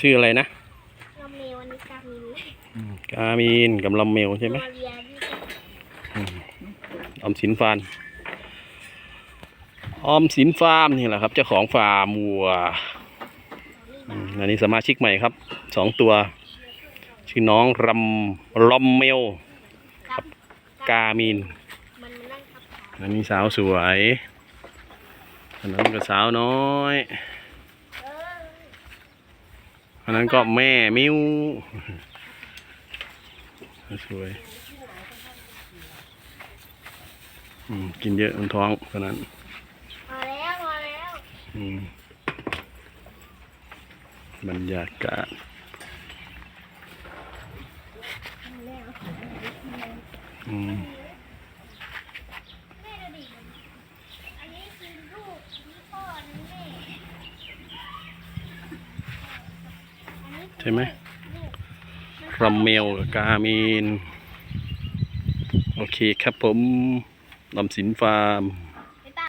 ชื่ออะไรนะลำเมวอันนี้กามินกามีนกับลำเมลใช่ไหมตัวเรียนที่ออมสินฟาร์มออมสินฟาร์มนี่แหละครับเจ้าของฟาร์มวัวอืมอันนี้สมาชิกใหม่ครับสองตัว ชื่อน้องรำลอมเมลกับกามีนมันมานั่งทับขาอันนี้สาวสวยอันนั้นก็สาวน้อยเออ อันนั้นก็แม่มิ้วสวยอืมกินเยอะมันท้องคนนั้นพอแล้วพอแล้วอืมบรรยากาศอืม แม่ดูดิอันนี้คือลูกนี่พ่ออันนี้แม่อันนี้คือ ใช่ไหมรัมเมลกับกามีนโอเคครับผมลำสินฟาร์ม